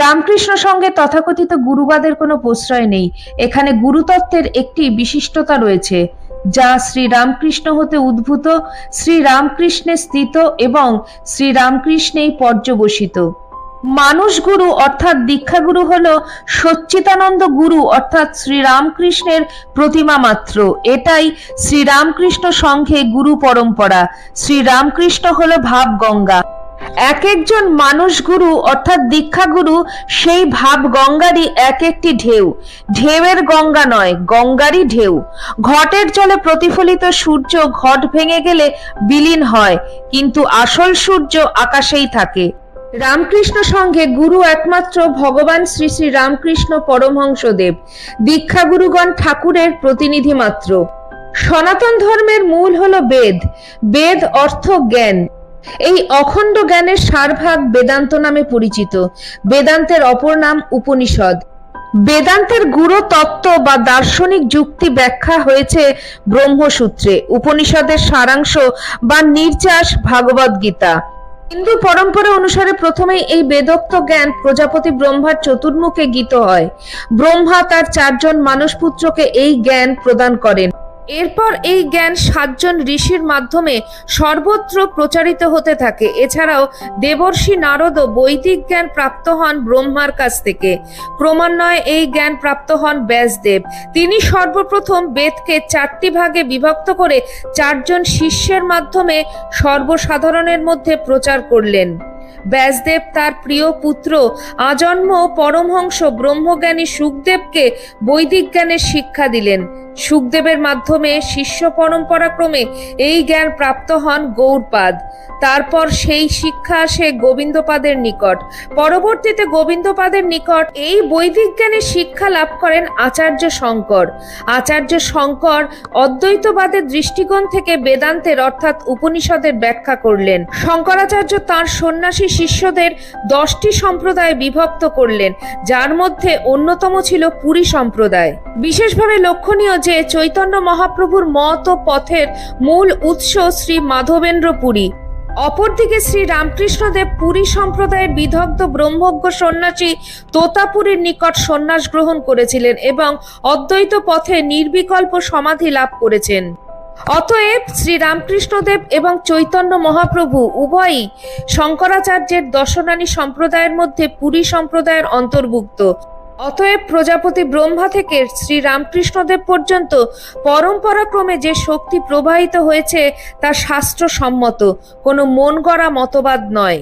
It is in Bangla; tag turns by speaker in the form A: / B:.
A: রামকৃষ্ণ সঙ্গে তথাকথিত গুরুবাদের কোনো প্রশ্রয় নেই। এখানে গুরুতত্ত্বের একটি বিশিষ্টতা রয়েছে, যা শ্রী রামকৃষ্ণ হতে উদ্ভূত, শ্রী রামকৃষ্ণে স্থিত এবং শ্রী রামকৃষ্ণেই পর্যবসিত। মানুষ গুরু অর্থাৎ দীক্ষাগুরু হল সচ্চিতানন্দ গুরু অর্থাৎ শ্রী রামকৃষ্ণের প্রতিমা মাত্র। এটাই শ্রী রামকৃষ্ণ সংঘে গুরু পরম্পরা। শ্রী রামকৃষ্ণ হল ভাব গঙ্গা এক একজন মানুষ গুরু, অর্থাৎ দীক্ষা গুরু, সেই ভাব গঙ্গারই এক একটি ঢেউ। ঢেউয়ের গঙ্গা নয়, গঙ্গারই ঢেউ। ঘটের জলে প্রতিফলিত সূর্য ঘট ভেঙে গেলে বিলীন হয়, কিন্তু আসল সূর্য আকাশেই থাকে। রামকৃষ্ণ সঙ্গে গুরু একমাত্র ভগবান শ্রী শ্রী রামকৃষ্ণ পরমহংসদেব, দীক্ষা গুরুগণ ঠাকুরের প্রতিনিধি মাত্র সনাতন ধর্মের মূল হলো বেদ। বেদ অর্থ জ্ঞান। এই অখণ্ড জ্ঞানের সারভাগ বেদান্ত নামে পরিচিত। বেদান্তের অপর নাম উপনিষদ। বেদান্তের গুরু তত্ত্ব বা দার্শনিক যুক্তি ব্যাখ্যা হয়েছে ব্রহ্মসূত্রে, উপনিষদের সারাংশ বা নির্যাস ভাগবত গীতা। হিন্দু পরম্পরা অনুসারে প্রথমেই এই বেদোক্ত জ্ঞান প্রজাপতি ব্রহ্মার চতুর্মুখে গীত হয়। ব্রহ্মা তার চারজন মানুষ পুত্রকে এই জ্ঞান প্রদান করেন। এরপর এই জ্ঞান সাতজন ঋষির মাধ্যমে সর্বত্র প্রচারিত হতে থাকে। এছাড়াও দেবর্ষি নারদও বৈদিক জ্ঞান প্রাপ্ত হন ব্রহ্মার কাছ থেকে। ক্রমান্বয়ে এই জ্ঞান প্রাপ্ত হন ব্যাসদেব। তিনি সর্বপ্রথম বেদকে চারটি ভাগে বিভক্ত করে চারজন শিষ্যের মাধ্যমে সর্বসাধারণের মধ্যে প্রচার করলেন। ব্যাসদেব তার প্রিয় পুত্র আজন্ম পরমহংস ব্রহ্মজ্ঞানী সুখদেবকে বৈদিক জ্ঞানের শিক্ষা দিলেন। সুখদেবের মাধ্যমে শিষ্য পরম্পরাক্রমে এই জ্ঞান প্রাপ্ত হন গৌরপাদ তারপর সেই শিক্ষা আসে গোবিন্দপাদের নিকট। পরবর্তীতে গোবিন্দপাদের নিকট এই বৈদিক জ্ঞানের শিক্ষা লাভ করেন আচার্য শঙ্কর। আচার্য শঙ্কর অদ্বৈতবাদের দৃষ্টিকোণ থেকে বেদান্তের অর্থাৎ উপনিষদের ব্যাখ্যা করলেন। শঙ্করাচার্য তাঁর সন্ন্যাসী শিষ্যদের দশটি সম্প্রদায় বিভক্ত করলেন, যার মধ্যে অন্যতম ছিল পুরী সম্প্রদায়। বিশেষভাবে লক্ষণীয় যে চৈতন্য মহাপ্রভুর মত ও পথের মূল উৎস শ্রী মাধবেন্দ্র পুরী অপরদিকে শ্রী রামকৃষ্ণদেব পুরী সম্প্রদায়ের বিধগ্ধ ব্রহ্মজ্ঞ সন্ন্যাসী তোতাপুরীর নিকট সন্ন্যাস গ্রহণ করেছিলেন এবং অদ্বৈত পথে নির্বিকল্প সমাধি লাভ করেছেন। অতএব শ্রী রামকৃষ্ণদেব এবং চৈতন্য মহাপ্রভু উভয়ই শঙ্করাচার্যের দর্শনানী সম্প্রদায়ের মধ্যে পুরী সম্প্রদায়ের অন্তর্ভুক্ত। অতএব প্রজাপতি ব্রহ্মা থেকে শ্রী রামকৃষ্ণদেব পর্যন্ত পরম্পরাক্রমে যে শক্তি প্রবাহিত হয়েছে তা শাস্ত্রসম্মত, কোনো মন গড়া মতবাদ নয়।